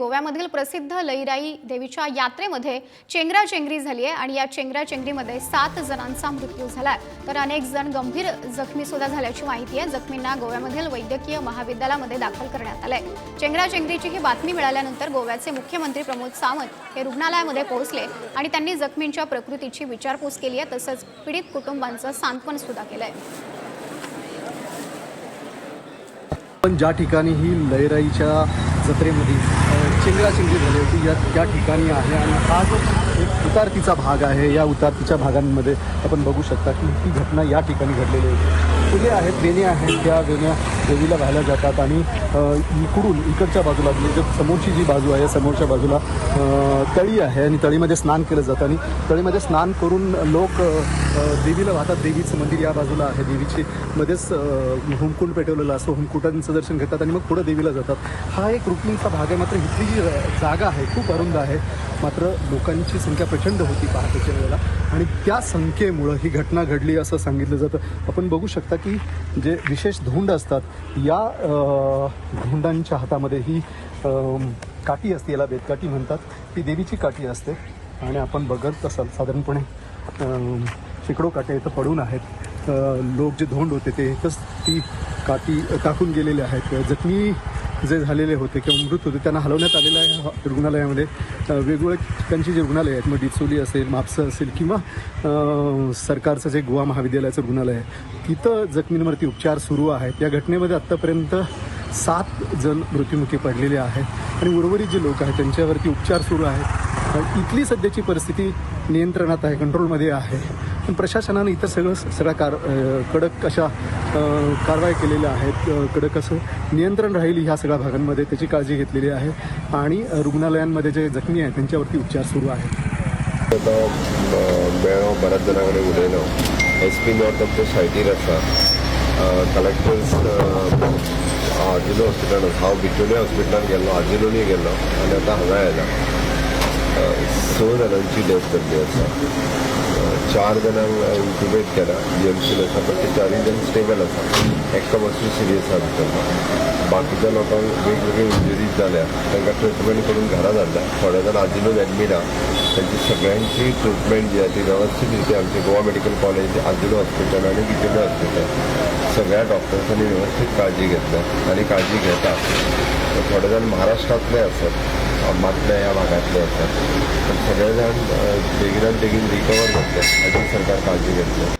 गोव्यामधील प्रसिद्ध लईराई देवीच्या यात्रेमध्ये चेंगराचेंगरी झाली आहे आणि या चेंगराचेंगरीमध्ये सात जणांचा मृत्यू झालाय तर अनेक जण गंभीर जखमी सुद्धा झाल्याची माहिती आहे. जखमींना गोव्यामधील वैद्यकीय महाविद्यालयामध्ये दाखल करण्यात आलंय. चेंगराचेंगरीची ही बातमी मिळाल्यानंतर गोव्याचे मुख्यमंत्री प्रमोद सावंत हे रुग्णालयामध्ये पोहोचले आणि त्यांनी जखमींच्या प्रकृतीची विचारपूस केली आहे. तसंच पीडित कुटुंबांचं सांत्वन सुद्धा केलंय. पण ज्या ठिकाणी ही लयराईच्या जत्रेमध्ये चिंगराचिंगरी झाली होती या त्या ठिकाणी आहे आणि हा जो एक उतारतीचा भाग आहे या उतारतीच्या भागांमध्ये आपण बघू शकता की ही घटना या ठिकाणी घडलेली आहे. फुले आहेत वेण्या आहेत त्या वेण्या देवीला व्हायला जातात आणि इकडून इकडच्या बाजूला म्हणजे समोरची जी बाजू आहे समोरच्या बाजूला तळी आहे आणि तळीमध्ये स्नान केलं जातं आणि तळीमध्ये स्नान करून लोक देवीला वाहतात. देवीचं मंदिर या बाजूला आहे. देवीची मध्येच हुमकुंड पेटवलेलं असं हुमकुटांचं दर्शन घेतात आणि मग पुढं देवीला जातात. हा एक रुक्मिणीचा भाग आहे. मात्र इथली जी जागा आहे खूप अरुंद आहे. मात्र लोकांची संख्या प्रचंड होती पहाटेच्या वेळेला. आणि त्या संख्येमुळं ही घटना घडली असं सांगितलं जातं. आपण बघू शकता की जे विशेष धोंड असतात या धोंडांच्या हातामध्ये ही काठी असते याला बेतकाठी म्हणतात. ती देवीची काठी असते. आणि आपण बघत असाल साधारणपणे शेकडो काटे इथं पडून आहेत. लोक जे धोंड होते ते इथंच ती काठी टाकून गेलेले आहेत. जखमी जे झालेले होते किंवा मृत होते त्यांना हलवण्यात आलेलं आहे रुग्णालयामध्ये. वेगवेगळे त्यांची ठिकाणची जी रुग्णालय आहेत मग डिचोली असेल म्हापसा असेल किंवा सरकारचं जे गोवा महाविद्यालयाचं रुग्णालय आहे तिथं जखमींवरती उपचार सुरू आहेत. या घटनेमध्ये आत्तापर्यंत सात जण मृत्युमुखी पडलेले आहेत आणि उर्वरित जे लोक आहेत त्यांच्यावरती उपचार सुरू आहेत. इथली सध्याची परिस्थिती नियंत्रणात आहे कंट्रोलमध्ये आहे. पण प्रशासनानं इतर सगळं सगळ्या कार कडक अशा कारवाई केलेल्या आहेत. कडक असं नियंत्रण राहील ह्या सगळ्या भागांमध्ये त्याची काळजी घेतलेली आहे. आणि रुग्णालयांमध्ये जे जखमी आहेत त्यांच्यावरती उपचार सुरू आहेत. आता बेळगाव बऱ्याच जाणां कडेन उलयलो एस पी नॉर्थ आमच्या सायटीर आसा कलेक्टर्स आजिलो हॉस्पिटलान हांव बिचोले हॉस्पिटलान गेल्लो आजिलोनी गेल्लो आनी आतां हांगा येला स जाणांची डेथ जाल्ली आसा चार जाणांक इंक्युबेट केला. जी एम सीन आसा पण ते चारय जाण स्टेबल आसा एकटो मातसो सिरियस आसा भितर बाकीच्या लोकांक वेगवेगळे इंजुरीज जाल्या तांकां ट्रिटमेंट करून घरा धाडल्या थोडे जाण आजिनूच एडमीट आहा त्यांची सगळ्यांची ट्रीटमेंट जी आहे ती व्यवस्थित रिते आमचे Goa medical college Azilo hospital आणि बिचोले हॉस्पिटल सगळ्या डॉक्टर्सांनी व्यवस्थित काळजी घेतल्या आणि काळजी घेतात. थोडे जाण महाराष्ट्रातले असतात अंबातल्या या भागातले असतात. पण सगळेजण बेगिनात बेगीन रिकवर करतात अजून सरकार काळजी घेतली